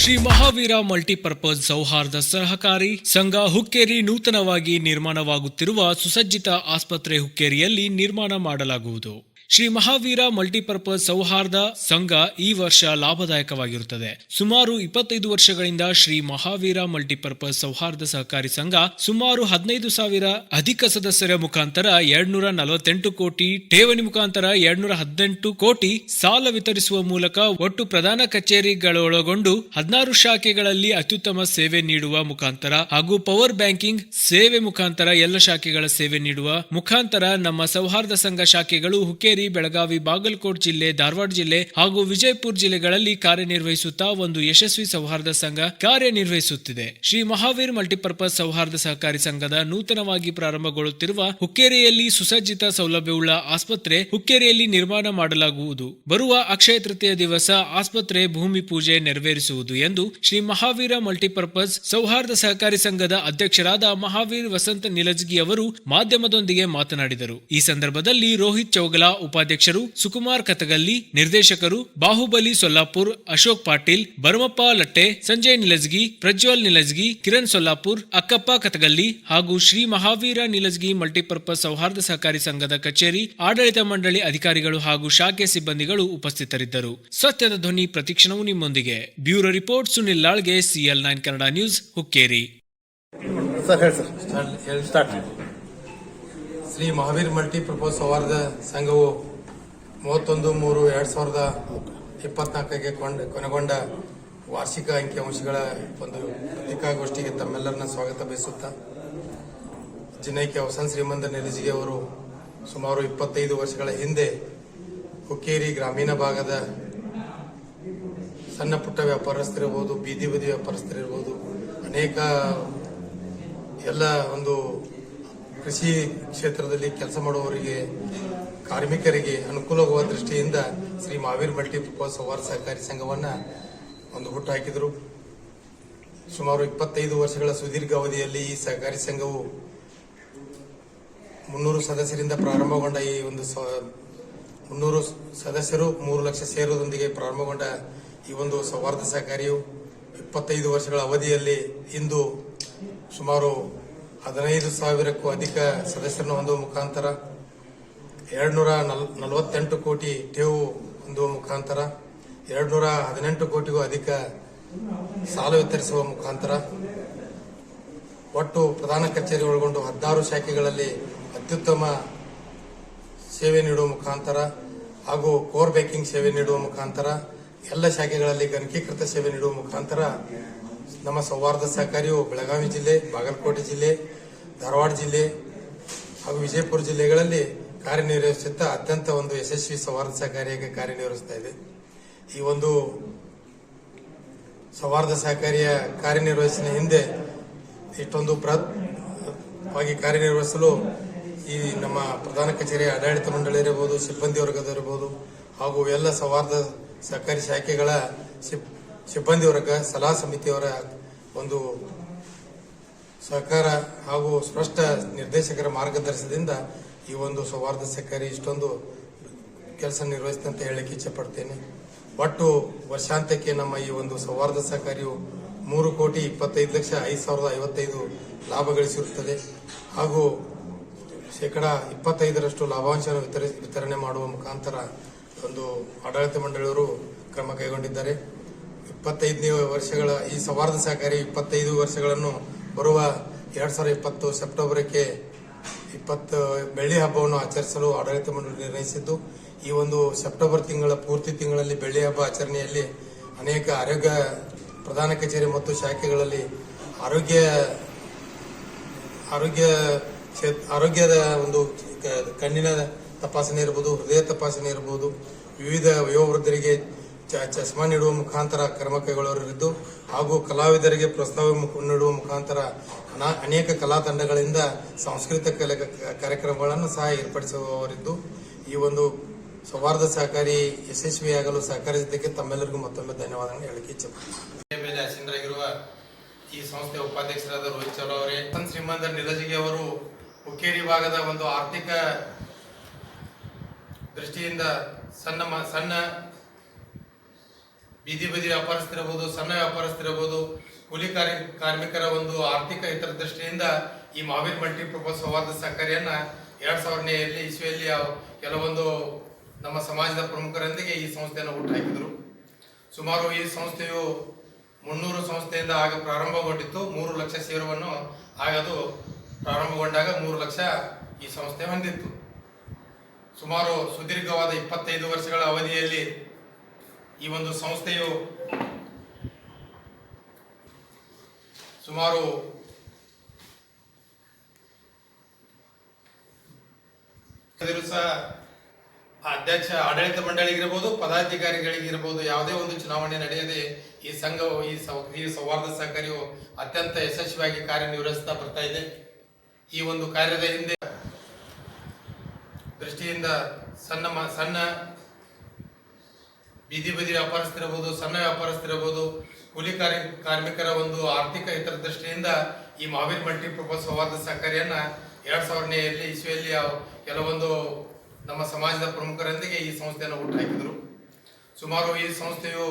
Shri Mahavir multipurpose ಸೌಹಾರ್ದ ಸಹಕಾರಿ ಸಂಘ ಹುಕ್ಕೇರಿ ನೂತನವಾಗಿ ನಿರ್ಮಾಣವಾಗುತ್ತಿರುವ ಸುಸಜ್ಜಿತ ಆಸ್ಪತ್ರೆ ಹುಕ್ಕೇರಿಯಲ್ಲಿ ನಿರ್ಮಾಣ ಮಾಡಲಾಗುವುದು. ಶ್ರೀ ಮಹಾವೀರ ಮಲ್ಟಿಪರ್ಪಸ್ ಸೌಹಾರ್ದ ಸಂಘ ಈ ವರ್ಷ ಲಾಭದಾಯಕವಾಗಿರುತ್ತದೆ. ಸುಮಾರು ಇಪ್ಪತ್ತೈದು ವರ್ಷಗಳಿಂದ ಶ್ರೀ ಮಹಾವೀರ ಮಲ್ಟಿಪರ್ಪಸ್ ಸೌಹಾರ್ದ ಸಹಕಾರಿ ಸಂಘ ಸುಮಾರು ಹದಿನೈದು ಸಾವಿರ ಅಧಿಕ ಸದಸ್ಯರ ಮುಖಾಂತರ ಎರಡ್ನೂರ ನಲವತ್ತೆಂಟು ಕೋಟಿ, ಠೇವಣಿ ಮುಖಾಂತರ ಎರಡ್ನೂರ ಹದಿನೆಂಟು ಕೋಟಿ ಸಾಲ ವಿತರಿಸುವ ಮೂಲಕ ಒಟ್ಟು ಪ್ರಧಾನ ಕಚೇರಿಗಳೊಳಗೊಂಡು ಹದಿನಾರು ಶಾಖೆಗಳಲ್ಲಿ ಅತ್ಯುತ್ತಮ ಸೇವೆ ನೀಡುವ ಮುಖಾಂತರ ಹಾಗೂ ಪವರ್ ಬ್ಯಾಂಕಿಂಗ್ ಸೇವೆ ಮುಖಾಂತರ ಎಲ್ಲ ಶಾಖೆಗಳ ಸೇವೆ ನೀಡುವ ಮುಖಾಂತರ ನಮ್ಮ ಸೌಹಾರ್ದ ಸಂಘ ಶಾಖೆಗಳು ಬೆಳಗಾವಿ, ಬಾಗಲಕೋಟ್ ಜಿಲ್ಲೆ, ಧಾರವಾಡ ಜಿಲ್ಲೆ ಹಾಗೂ ವಿಜಯಪುರ ಜಿಲ್ಲೆಗಳಲ್ಲಿ ಕಾರ್ಯನಿರ್ವಹಿಸುತ್ತಾ ಒಂದು ಯಶಸ್ವಿ ಸೌಹಾರ್ದ ಸಂಘ ಕಾರ್ಯನಿರ್ವಹಿಸುತ್ತಿದೆ. ಶ್ರೀ ಮಹಾವೀರ್ ಮಲ್ಟಿಪರ್ಪಸ್ ಸೌಹಾರ್ದ ಸಹಕಾರಿ ಸಂಘದ ನೂತನವಾಗಿ ಪ್ರಾರಂಭಗೊಳ್ಳುತ್ತಿರುವ ಹುಕ್ಕೇರಿಯಲ್ಲಿ ಸುಸಜ್ಜಿತ ಸೌಲಭ್ಯವುಳ್ಳ ಆಸ್ಪತ್ರೆ ಹುಕ್ಕೇರಿಯಲ್ಲಿ ನಿರ್ಮಾಣ ಮಾಡಲಾಗುವುದು. ಬರುವ ಅಕ್ಷಯ ತೃತೀಯ ದಿವಸ ಆಸ್ಪತ್ರೆ ಭೂಮಿ ಪೂಜೆ ನೆರವೇರಿಸುವುದು ಎಂದು ಶ್ರೀ ಮಹಾವೀರ ಮಲ್ಟಿಪರ್ಪಸ್ ಸೌಹಾರ್ದ ಸಹಕಾರಿ ಸಂಘದ ಅಧ್ಯಕ್ಷರಾದ ಮಹಾವೀರ್ ವಸಂತ ನಿಲಜ್ಗಿ ಅವರು ಮಾಧ್ಯಮದೊಂದಿಗೆ ಮಾತನಾಡಿದರು. ಈ ಸಂದರ್ಭದಲ್ಲಿ ರೋಹಿತ್ ಚೌಗಲಾ ಉಪಾಧ್ಯಕ್ಷರು ಸುಕುಮಾರ್ ಕತಗಲ್ಲಿ ನಿರ್ದೇಶಕರು ಬಾಹುಬಲಿ ಸೊಲ್ಲಾಪುರ್, ಅಶೋಕ್ ಪಾಟೀಲ್ ಭರಮಪ್ಪ ಲಟ್ಟೆ, ಸಂಜಯ್ ನಿಲಜ್ಗಿ ಪ್ರಜ್ವಲ್ ನಿಲಜ್ಗಿ ಕಿರಣ್ ಸೊಲ್ಲಾಪುರ್, ಅಕ್ಕಪ್ಪ ಕತಗಲ್ಲಿ ಹಾಗೂ ಶ್ರೀ ಮಹಾವೀರ ನಿಲಜ್ಗಿ ಮಲ್ಟಿಪರ್ಪಸ್ ಸೌಹಾರ್ದ ಸಹಕಾರಿ ಸಂಘದ ಕಚೇರಿ, ಆಡಳಿತ ಮಂಡಳಿ ಅಧಿಕಾರಿಗಳು ಹಾಗೂ ಶಾಖೆ ಸಿಬ್ಬಂದಿಗಳು ಉಪಸ್ಥಿತರಿದ್ದರು. ಸತ್ಯದ ಧ್ವನಿ ಪ್ರತಿಕ್ಷಣವು ನಿಮ್ಮೊಂದಿಗೆ. Bureau report Sunil Lalge, CL nine Kannada news, Hukkeri. Shri Mahaveer multi purpose ಸೌಹಾರ್ದ ಸಂಘವು ಮೂವತ್ತೊಂದು, ಮೂರು, ಎರಡ್ ಸಾವಿರದ ಇಪ್ಪತ್ನಾಲ್ಕಕ್ಕೆ ಕೊನೆಗೊಂಡ ವಾರ್ಷಿಕ ಅಂಕಿಅಂಶಗಳ ಒಂದು ಪತ್ರಿಕಾಗೋಷ್ಠಿಗೆ ತಮ್ಮೆಲ್ಲರನ್ನ ಸ್ವಾಗತ ಬಯಸುತ್ತಾ ಜಿನೈಕೆ ವಸಂತ ಶ್ರೀಮಂತ ನಿಲಜಿಗೆ ಅವರು ಸುಮಾರು ಇಪ್ಪತ್ತೈದು ವರ್ಷಗಳ ಹಿಂದೆ ಹುಕ್ಕೇರಿ ಗ್ರಾಮೀಣ ಭಾಗದ ಸಣ್ಣ ಪುಟ್ಟ ವ್ಯಾಪಾರಸ್ಥರಿರ್ಬೋದು, ಬೀದಿ ಬದಿ ವ್ಯಾಪಾರಸ್ಥರಿರ್ಬೋದು, ಅನೇಕ ಎಲ್ಲ ಒಂದು ಕೃಷಿ ಕ್ಷೇತ್ರದಲ್ಲಿ ಕೆಲಸ ಮಾಡುವವರಿಗೆ, ಕಾರ್ಮಿಕರಿಗೆ ಅನುಕೂಲವಾಗುವ ದೃಷ್ಟಿಯಿಂದ ಶ್ರೀ ಮಹಾವೀರ್ ಮಲ್ಟಿಪರ್ಪಸ್ ಸವಾರ್ ಸಹಕಾರಿ ಸಂಘವನ್ನ ಒಂದು ಹುಟ್ಟು ಹಾಕಿದರು. ಸುಮಾರು ಇಪ್ಪತ್ತೈದು ವರ್ಷಗಳ ಸುದೀರ್ಘ ಅವಧಿಯಲ್ಲಿ ಈ ಸಹಕಾರಿ ಸಂಘವು ಮುನ್ನೂರು ಸದಸ್ಯರಿಂದ ಪ್ರಾರಂಭಗೊಂಡ ಈ ಒಂದು ಮುನ್ನೂರು ಸದಸ್ಯರು ಮೂರು ಲಕ್ಷ ಸೇರೋದೊಂದಿಗೆ ಪ್ರಾರಂಭಗೊಂಡ ಈ ಒಂದು ಸೌಹಾರ್ದ ಸಹಕಾರಿಯು ಇಪ್ಪತ್ತೈದು ವರ್ಷಗಳ ಅವಧಿಯಲ್ಲಿ ಇಂದು ಸುಮಾರು ಹದಿನೈದು ಸಾವಿರಕ್ಕೂ ಅಧಿಕ ಸದಸ್ಯರನ್ನು ಹೊಂದುವ ಮುಖಾಂತರ ಎರಡ್ನೂರ ನಲ್, ನಲವತ್ತೆಂಟು ಕೋಟಿ ಠೇವು ಹೊಂದುವ ಮುಖಾಂತರ ಎರಡ್ನೂರ ಹದಿನೆಂಟು ಕೋಟಿಗೂ ಅಧಿಕ ಸಾಲ ವಿತರಿಸುವ ಮುಖಾಂತರ ಒಟ್ಟು ಪ್ರಧಾನ ಕಚೇರಿ ಒಳಗೊಂಡು ಹದಿನಾರು ಶಾಖೆಗಳಲ್ಲಿ ಅತ್ಯುತ್ತಮ ಸೇವೆ ನೀಡುವ ಮುಖಾಂತರ ಹಾಗೂ ಕೋರ್ ಬ್ಯಾಂಕಿಂಗ್ ಸೇವೆ ನೀಡುವ ಮುಖಾಂತರ ಎಲ್ಲ ಶಾಖೆಗಳಲ್ಲಿ ಗಣಕೀಕೃತ ಸೇವೆ ನೀಡುವ ಮುಖಾಂತರ ನಮ್ಮ ಸೌಹಾರ್ದ ಸಹಕಾರಿಯು ಬೆಳಗಾವಿ ಜಿಲ್ಲೆ, ಬಾಗಲಕೋಟೆ ಜಿಲ್ಲೆ, ಧಾರವಾಡ ಜಿಲ್ಲೆ ಹಾಗೂ ವಿಜಯಪುರ ಜಿಲ್ಲೆಗಳಲ್ಲಿ ಕಾರ್ಯನಿರ್ವಹಿಸುತ್ತಾ ಅತ್ಯಂತ ಒಂದು ಯಶಸ್ವಿ ಸೌಹಾರ್ದ ಸಹಕಾರಿಯಾಗಿ ಕಾರ್ಯನಿರ್ವಹಿಸ್ತಾ ಇದೆ. ಈ ಒಂದು ಸೌಹಾರ್ದ ಸಹಕಾರಿಯ ಕಾರ್ಯನಿರ್ವಹಿಸಿನ ಹಿಂದೆ ಇಷ್ಟೊಂದು ಬೃಹತ್ವಾಗಿ ಕಾರ್ಯನಿರ್ವಹಿಸಲು ಈ ನಮ್ಮ ಪ್ರಧಾನ ಕಚೇರಿಯ ಆಡಳಿತ ಮಂಡಳಿ ಇರಬಹುದು, ಸಿಬ್ಬಂದಿ ವರ್ಗದವರಿರ್ಬೋದು ಹಾಗೂ ಎಲ್ಲ ಸೌಹಾರ್ದ ಸಹಕಾರಿ ಶಾಖೆಗಳ ಸಿಬ್ಬಂದಿ ವರ್ಗ ಸಲಹಾ ಸಮಿತಿಯವರ ಒಂದು ಸಹಕಾರ ಹಾಗೂ ಸ್ಪಷ್ಟ ನಿರ್ದೇಶಕರ ಮಾರ್ಗದರ್ಶನದಿಂದ ಈ ಒಂದು ಸೌಹಾರ್ದ ಸಹಕಾರಿ ಇಷ್ಟೊಂದು ಕೆಲಸ ನಿರ್ವಹಿಸಿದೆ ಅಂತ ಹೇಳಕ್ಕೆ ಇಚ್ಛೆ ಪಡ್ತೇನೆ. ಒಟ್ಟು ವರ್ಷಾಂತ್ಯಕ್ಕೆ ನಮ್ಮ ಈ ಒಂದು ಸೌಹಾರ್ದ ಸಹಕಾರಿಯು ಮೂರು ಕೋಟಿ ಇಪ್ಪತ್ತೈದು ಲಕ್ಷ ಐದು ಸಾವಿರದ ಐವತ್ತೈದು ಲಾಭ ಗಳಿಸಿರುತ್ತದೆ. ಹಾಗೂ ಶೇಕಡ ಇಪ್ಪತ್ತೈದರಷ್ಟು ಲಾಭಾಂಶವನ್ನು ವಿತರಿಸಿ ವಿತರಣೆ ಮಾಡುವ ಮುಖಾಂತರ ಒಂದು ಆಡಳಿತ ಮಂಡಳಿಯವರು ಕ್ರಮ ಕೈಗೊಂಡಿದ್ದಾರೆ. ಇಪ್ಪತ್ತೈದನೇ ವರ್ಷಗಳ ಈ ಸೌಹಾರ್ದ ಸಹಕಾರಿ ಇಪ್ಪತ್ತೈದು ವರ್ಷಗಳನ್ನು ಬರುವ ಎರಡು ಸಾವಿರದ ಇಪ್ಪತ್ತು ಸೆಪ್ಟೆಂಬರ್ಗೆ ಇಪ್ಪತ್ತು ಬೆಳ್ಳಿ ಹಬ್ಬವನ್ನು ಆಚರಿಸಲು ಆಡಳಿತ ಮಂಡಳಿ ನಿರ್ಣಯಿಸಿದ್ದು, ಈ ಒಂದು ಸೆಪ್ಟೆಂಬರ್ ತಿಂಗಳ ಪೂರ್ತಿ ತಿಂಗಳಲ್ಲಿ ಬೆಳ್ಳಿ ಹಬ್ಬ ಆಚರಣೆಯಲ್ಲಿ ಅನೇಕ ಆರೋಗ್ಯ ಪ್ರಧಾನ ಕಚೇರಿ ಮತ್ತು ಶಾಖೆಗಳಲ್ಲಿ ಆರೋಗ್ಯ ಆರೋಗ್ಯ ಆರೋಗ್ಯದ ಒಂದು ಕಣ್ಣಿನ ತಪಾಸಣೆ ಇರಬಹುದು ಹೃದಯ ತಪಾಸಣೆ ಇರಬಹುದು ವಿವಿಧ ವಯೋವೃದ್ಧರಿಗೆ ಚಸ್ಮಾ ನೀಡುವ ಮುಖಾಂತರ ಕ್ರಮ ಕೈಗೊಳ್ಳುವರಿದ್ದು ಹಾಗೂ ಕಲಾವಿದರಿಗೆ ಮುಖ- ನೀಡುವ ಮುಖಾಂತರ ಅನಾ- ಅನೇಕ ಕಲಾ ತಂಡಗಳಿಂದ ಸಾಂಸ್ಕೃತಿಕ ಕಾರ್ಯಕ್ರಮಗಳನ್ನು ಸಹ ಏರ್ಪಡಿಸುವವರಿದ್ದು, ಈ ಒಂದು ಸೌಹಾರ್ದ ಸಹಕಾರಿ ಯಶಸ್ವಿಯಾಗಲು ಸಹಕರಿಸಿದ್ದಕ್ಕೆ ತಮ್ಮೆಲ್ಲರಿಗೂ ಮತ್ತೊಮ್ಮೆ ಧನ್ಯವಾದಗಳನ್ನು ಹೇಳಕ್ಕೆ ಇಚ್ಛೆ ಮೇಲೆ ಈ ಸಂಸ್ಥೆಯ ಉಪಾಧ್ಯಕ್ಷರಾದ ರೋಹಿತ್ ಚೌಲ ಅವರೇ ಶ್ರೀಮಂತ ನಿಲಜಿಗೆ ಅವರು ಹುಕ್ಕೇರಿ ಭಾಗದ ಒಂದು ಆರ್ಥಿಕ ದೃಷ್ಟಿಯಿಂದ ಸಣ್ಣ ಸಣ್ಣ ಬೀದಿ ಬದಿ ವ್ಯಾಪಾರಸ್ಥಿರಬಹುದು ಸಣ್ಣ ವ್ಯಾಪಾರಸ್ಥಿರಬಹುದು ಕೂಲಿ ಕಾರ್ಮಿಕರ ಒಂದು ಆರ್ಥಿಕ ಇತರ ದೃಷ್ಟಿಯಿಂದ ಈ ಮಾವಿನ ಮಲ್ಟಿಪರ್ಪಸ್ ಸಂವಾದ ಸಹಕಾರಿಯನ್ನ ಎರಡ್ ಸಾವಿರನೇ ಇಸ್ವಿಯಲ್ಲಿ ಕೆಲವೊಂದು ನಮ್ಮ ಸಮಾಜದ ಪ್ರಮುಖರೊಂದಿಗೆ ಈ ಸಂಸ್ಥೆಯನ್ನು ಹುಟ್ಟುಹಾಕಿದರು ಸುಮಾರು ಈ ಸಂಸ್ಥೆಯು ಮುನ್ನೂರು ಸಂಸ್ಥೆಯಿಂದ ಆಗ ಪ್ರಾರಂಭಗೊಂಡಿತ್ತು. ಮೂರು ಲಕ್ಷ ಸೇರುವನ್ನು ಆಗದು ಪ್ರಾರಂಭಗೊಂಡಾಗ ಮೂರು ಲಕ್ಷ ಈ ಸಂಸ್ಥೆ ಹೊಂದಿತ್ತು. ಸುಮಾರು ಸುದೀರ್ಘವಾದ ಇಪ್ಪತ್ತೈದು ವರ್ಷಗಳ ಅವಧಿಯಲ್ಲಿ ಈ ಒಂದು ಸಂಸ್ಥೆಯು ಸುಮಾರು ಸಹ ಅಧ್ಯಕ್ಷ ಆಡಳಿತ ಮಂಡಳಿಗಿರ್ಬೋದು, ಪದಾಧಿಕಾರಿಗಳಿಗಿರ್ಬೋದು ಯಾವುದೇ ಒಂದು ಚುನಾವಣೆ ನಡೆಯದೆ ಈ ಸಂಘವು ಈ ಸೌ- ಈ ಸೌಹಾರ್ದ ಸಹಕಾರಿಯು ಅತ್ಯಂತ ಯಶಸ್ವಿಯಾಗಿ ಕಾರ್ಯನಿರ್ವಹಿಸ್ತಾ ಬರ್ತಾ ಇದೆ. ಈ ಒಂದು ಕಾರ್ಯದ ಹಿಂದೆ ದೃಷ್ಟಿಯಿಂದ ಸಣ್ಣ ಸಣ್ಣ ಬೀದಿ ಬದಿ ವ್ಯಾಪಾರಸ್ಥಿರಬಹುದು ಸಣ್ಣ ವ್ಯಾಪಾರಸ್ಥಿರಬಹುದು ಕೂಲಿ ಕಾರ್ಯ ಕಾರ್ಮಿಕರ ಒಂದು ಆರ್ಥಿಕ ಇತರ ದೃಷ್ಟಿಯಿಂದ ಈ ಮಹಾವೀರ್ ಮಲ್ಟಿಪರ್ಪಸ್ ಸೌಹಾರ್ದ ಸಹಕಾರಿಯನ್ನ ಎರಡ್ ಸಾವಿರನೇ ಇಸ್ವಿಯಲ್ಲಿ ಕೆಲವೊಂದು ನಮ್ಮ ಸಮಾಜದ ಪ್ರಮುಖರೊಂದಿಗೆ ಈ ಸಂಸ್ಥೆಯನ್ನು ಹುಟ್ಟುಹಾಕಿದರು ಸುಮಾರು ಈ ಸಂಸ್ಥೆಯು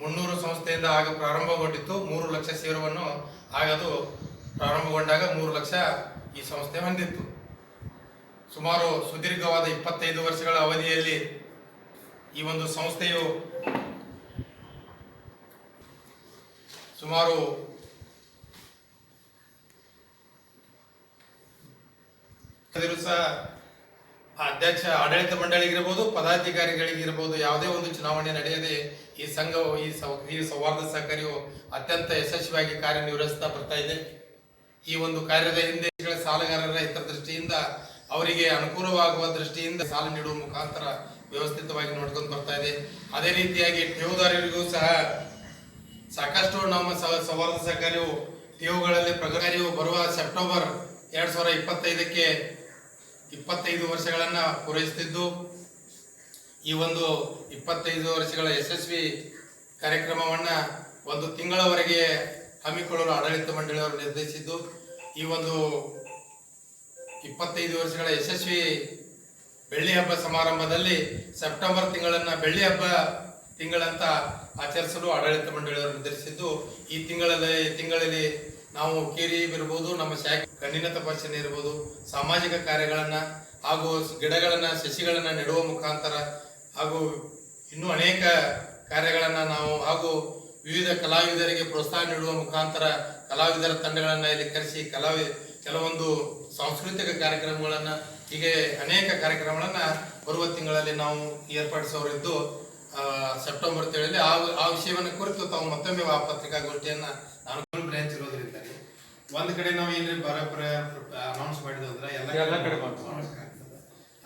ಮುನ್ನೂರು ಸಂಸ್ಥೆಯಿಂದ ಆಗ ಪ್ರಾರಂಭಗೊಂಡಿತ್ತು. ಮೂರು ಲಕ್ಷ ಸೇರುವನ್ನು ಆಗದು ಪ್ರಾರಂಭಗೊಂಡಾಗ ಮೂರು ಲಕ್ಷ ಈ ಸಂಸ್ಥೆ ಹೊಂದಿತ್ತು. ಸುಮಾರು ಸುದೀರ್ಘವಾದ ಇಪ್ಪತ್ತೈದು ವರ್ಷಗಳ ಅವಧಿಯಲ್ಲಿ ಈ ಒಂದು ಸಂಸ್ಥೆಯು ಸುಮಾರು ದಿವಸ ಅಧ್ಯಕ್ಷ ಆಡಳಿತ ಮಂಡಳಿಗಿರ್ಬೋದು, ಪದಾಧಿಕಾರಿಗಳಿಗಿರ್ಬೋದು ಯಾವುದೇ ಒಂದು ಚುನಾವಣೆ ನಡೆಯದೆ ಈ ಸಂಘವು ಈ ಈ ಸೌಹಾರ್ದ ಸಹಕಾರಿಯು ಅತ್ಯಂತ ಯಶಸ್ವಿಯಾಗಿ ಕಾರ್ಯನಿರ್ವಹಿಸ್ತಾ ಬರ್ತಾ ಇದೆ. ಈ ಒಂದು ಕಾರ್ಯದ ಹಿಂದೆ ಸಾಲಗಾರರ ಹಿತದೃಷ್ಟಿಯಿಂದ ಅವರಿಗೆ ಅನುಕೂಲವಾಗುವ ದೃಷ್ಟಿಯಿಂದ ಸಾಲ ನೀಡುವ ಮುಖಾಂತರ ವ್ಯವಸ್ಥಿತವಾಗಿ ನೋಡ್ಕೊಂಡು ಬರ್ತಾ ಇದೆ. ಅದೇ ರೀತಿಯಾಗಿ ಠೇವುದಾರರಿಗೂ ಸಹ ಸಾಕಷ್ಟು ನಮ್ಮ ಸ- ಸೌಹಾರ್ದ ಸಹಕಾರಿಯು ಠೇವುಗಳಲ್ಲಿ ಪ್ರಗತಿಯು ಬರುವ ಸೆಪ್ಟೆಂಬರ್ ಎರಡು ಸಾವಿರ ಇಪ್ಪತ್ತೈದಕ್ಕೆ ಇಪ್ಪತ್ತೈದು ವರ್ಷಗಳನ್ನು ಪೂರೈಸುತ್ತಿದ್ದು, ಈ ಒಂದು ಇಪ್ಪತ್ತೈದು ವರ್ಷಗಳ ಯಶಸ್ವಿ ಕಾರ್ಯಕ್ರಮವನ್ನ ಒಂದು ತಿಂಗಳವರೆಗೆ ಹಮ್ಮಿಕೊಳ್ಳಲು ಆಡಳಿತ ಮಂಡಳಿಯವರು ನಿರ್ಧರಿಸಿದ್ದು ಈ ಒಂದು ಇಪ್ಪತ್ತೈದು ವರ್ಷಗಳ ಯಶಸ್ವಿ ಬೆಳ್ಳಿ ಹಬ್ಬ ಸಮಾರಂಭದಲ್ಲಿ ಸೆಪ್ಟೆಂಬರ್ ತಿಂಗಳನ್ನ ಬೆಳ್ಳಿ ಹಬ್ಬ ತಿಂಗಳಂತ ಆಚರಿಸಲು ಆಡಳಿತ ಮಂಡಳಿಯವರು ನಿರ್ಧರಿಸಿದ್ದು, ಈ ತಿಂಗಳಲ್ಲಿ ತಿಂಗಳಲ್ಲಿ ನಾವು ಕೇರಿ ಇರ್ಬೋದು ನಮ್ಮ ಶಾಖೆ ಕಣ್ಣಿನ ತಪಾಸಣೆ ಇರ್ಬೋದು, ಸಾಮಾಜಿಕ ಕಾರ್ಯಗಳನ್ನು ಹಾಗೂ ಗಿಡಗಳನ್ನು, ಸಸಿಗಳನ್ನು ನೆಡುವ ಮುಖಾಂತರ ಹಾಗೂ ಇನ್ನೂ ಅನೇಕ ಕಾರ್ಯಗಳನ್ನು ನಾವು ಹಾಗೂ ವಿವಿಧ ಕಲಾವಿದರಿಗೆ ಪ್ರೋತ್ಸಾಹ ನೀಡುವ ಮುಖಾಂತರ ಕಲಾವಿದರ ತಂಡಗಳನ್ನು ಇಲ್ಲಿ ಕರೆಸಿ, ಕಲಾವಿ, ಕೆಲವೊಂದು ಸಾಂಸ್ಕೃತಿಕ ಕಾರ್ಯಕ್ರಮಗಳನ್ನ ಹೀಗೆ ಅನೇಕ ಕಾರ್ಯಕ್ರಮಗಳನ್ನ ಬರುವ ತಿಂಗಳಲ್ಲಿ ನಾವು ಏರ್ಪಡಿಸೋರಿದ್ದು ಸೆಪ್ಟೆಂಬರ್ ತಿಂಗಳಲ್ಲಿ ಆ ಆ ವಿಷಯವನ್ನು ಕುರಿತು ತಾವು ಮತ್ತೊಮ್ಮೆ ಆ ಪತ್ರಿಕಾಗೋಷ್ಠಿಯನ್ನ ನಾನು ಬ್ರಾಂಚ್ ಇರೋದ್ರಿಂದ ಒಂದ್ ಕಡೆ ನಾವು ಏನ್ರಿ ಬರೋಬ್ಬರ ಅನೌನ್ಸ್ ಮಾಡಿದ್ರೆ ಎಲ್ಲ ಎಲ್ಲ ಕಡೆ.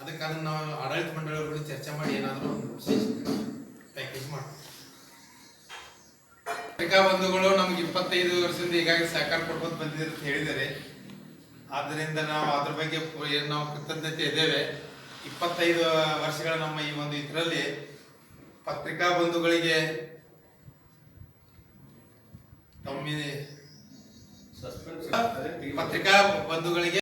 ಅದಕ್ಕೆ ಅದನ್ನ ನಾವು ಆಡಳಿತ ಮಂಡಳಿಗಳು ಚರ್ಚೆ ಮಾಡಿ ಏನಾದರೂ ಒಂದು ವಿಶೇಷ ಪ್ಯಾಕೇಜ್ ಮಾಡ್ತೀವಿ. ಪತ್ರಿಕಾ ಬಂಧುಗಳು ನಮ್ಗೆ ಇಪ್ಪತ್ತೈದು ವರ್ಷದಿಂದ ಈಗಾಗಲೇ ಸಹಕಾರ ಕೊಡ್ಬೋದು ಬಂದಿದೆ ಅಂತ ಹೇಳಿದ್ದಾರೆ. ಆದ್ದರಿಂದ ನಾವು ಅದ್ರ ಬಗ್ಗೆ ಏನು ನಾವು ಕೃತಜ್ಞತೆ ಇದ್ದೇವೆ. ಇಪ್ಪತ್ತೈದು ವರ್ಷಗಳ ನಮ್ಮ ಈ ಒಂದು ಇದರಲ್ಲಿ ಪತ್ರಿಕಾ ಬಂಧುಗಳಿಗೆ ತಮ್ಮಿ ಪತ್ರಿಕಾ ಬಂಧುಗಳಿಗೆ